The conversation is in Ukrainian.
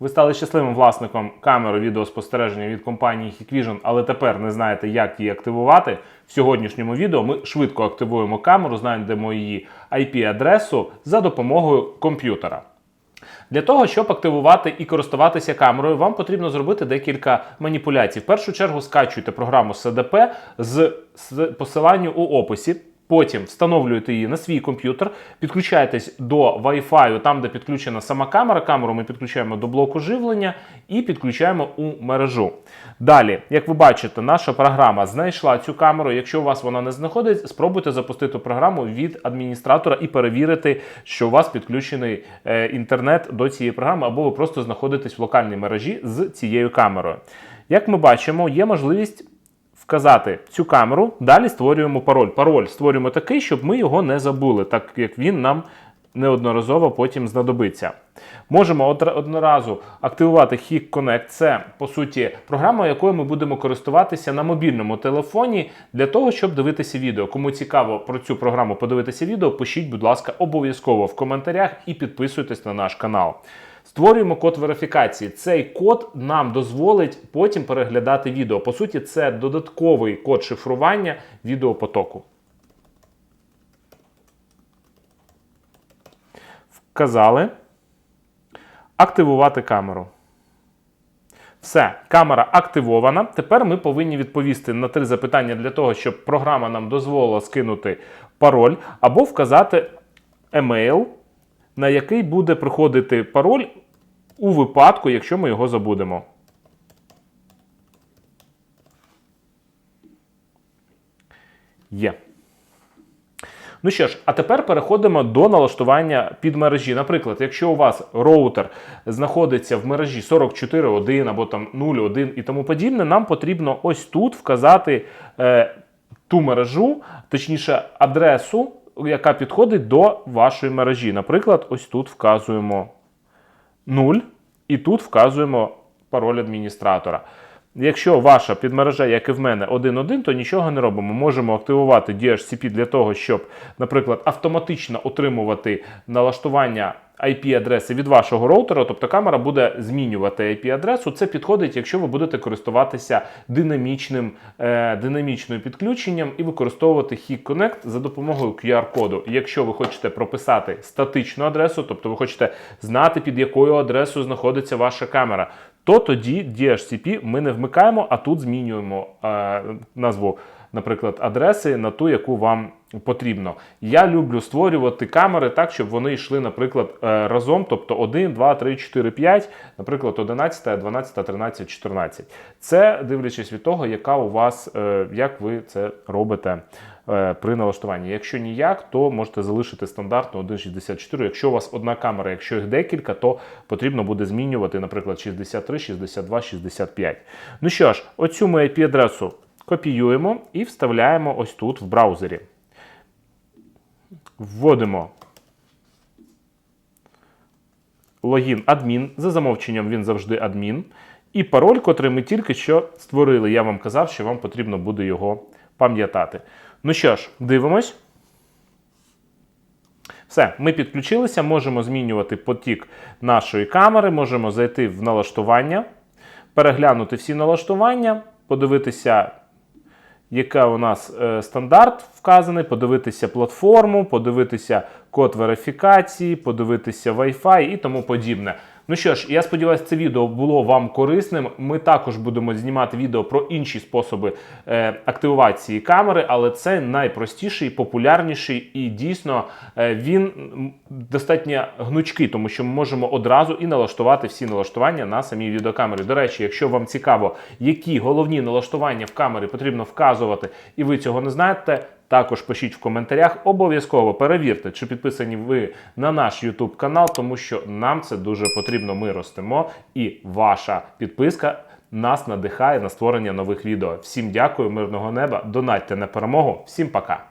Ви стали щасливим власником камери відеоспостереження від компанії Hikvision, але тепер не знаєте, як її активувати. В сьогоднішньому відео ми швидко активуємо камеру, знайдемо її IP-адресу за допомогою комп'ютера. Для того, щоб активувати і користуватися камерою, вам потрібно зробити декілька маніпуляцій. В першу чергу скачуйте програму з з посиланням у описі. Потім встановлюєте її на свій комп'ютер, підключаєтесь до Wi-Fi, там, де підключена сама камера. Камеру ми підключаємо до блоку живлення і підключаємо у мережу. Далі, як ви бачите, наша програма знайшла цю камеру. Якщо у вас вона не знаходить, спробуйте запустити програму від адміністратора і перевірити, що у вас підключений е, інтернет до цієї програми, або ви просто знаходитесь в локальній мережі з цією камерою. Як ми бачимо, є можливість вказати цю камеру, далі створюємо пароль. Пароль створюємо такий, щоб ми його не забули, так як він нам неодноразово потім знадобиться. Можемо одноразу активувати Hik Connect. Це, по суті, програма, якою ми будемо користуватися на мобільному телефоні для того, щоб дивитися відео. Кому цікаво про цю програму подивитися відео, пишіть, будь ласка, обов'язково в коментарях і підписуйтесь на наш канал. Створюємо код верифікації. Цей код нам дозволить потім переглядати відео. По суті, це додатковий код шифрування відеопотоку. Вказали. Активувати камеру. Все, камера активована. Тепер ми повинні відповісти на три запитання для того, щоб програма нам дозволила скинути пароль або вказати емейл, на який буде приходити пароль у випадку, якщо ми його забудемо. Є. Ну що ж, а тепер переходимо до налаштування під мережі. Наприклад, якщо у вас роутер знаходиться в мережі 44.1 або там 0.1 і тому подібне, нам потрібно ось тут вказати е, ту мережу, точніше, адресу, яка підходить до вашої мережі. Наприклад, ось тут вказуємо 0 і тут вказуємо пароль адміністратора. Якщо ваша підмережа, як і в мене, 1.1, то нічого не робимо. Можемо активувати DHCP для того, щоб, наприклад, автоматично отримувати налаштування IP-адреси від вашого роутера, тобто камера буде змінювати IP-адресу. Це підходить, якщо ви будете користуватися динамічним, е, динамічним підключенням і використовувати Hik Connect за допомогою QR-коду. Якщо ви хочете прописати статичну адресу, тобто ви хочете знати, під якою адресою знаходиться ваша камера, то тоді DHCP ми не вмикаємо, а тут змінюємо е, назву, наприклад, адреси на ту, яку вам потрібно. Я люблю створювати камери так, щоб вони йшли, наприклад, е, разом, тобто 1, 2, 3, 4, 5, наприклад, 11, 12, 13, 14. Це дивлячись від того, яка у вас, е, як ви це робите е, при налаштуванні. Якщо ніяк, то можете залишити стандартно 1,64. Якщо у вас одна камера, якщо їх декілька, то потрібно буде змінювати, наприклад, 63, 62, 65. Ну що ж, оцю ми IP-адресу копіюємо і вставляємо ось тут в браузері. Вводимо логін адмін. За замовченням він завжди адмін. І пароль, котрий ми тільки що створили. Я вам казав, що вам потрібно буде його пам'ятати. Ну що ж, дивимось. Все, ми підключилися, можемо змінювати потік нашої камери, можемо зайти в налаштування, переглянути всі налаштування, подивитися, яка у нас е, стандарт вказаний, подивитися платформу, подивитися код верифікації, подивитися Wi-Fi і тому подібне. Ну що ж, я сподіваюся, це відео було вам корисним. Ми також будемо знімати відео про інші способи е, активації камери, але це найпростіший, популярніший і дійсно е, він достатньо гнучкий, тому що ми можемо одразу і налаштувати всі налаштування на самій відеокамері. До речі, якщо вам цікаво, які головні налаштування в камері потрібно вказувати, і ви цього не знаєте. Також пишіть в коментарях, обов'язково перевірте, чи підписані ви на наш YouTube канал, тому що нам це дуже потрібно. Ми ростемо, і ваша підписка нас надихає на створення нових відео. Всім дякую, мирного неба, донатьте на перемогу. Всім пока!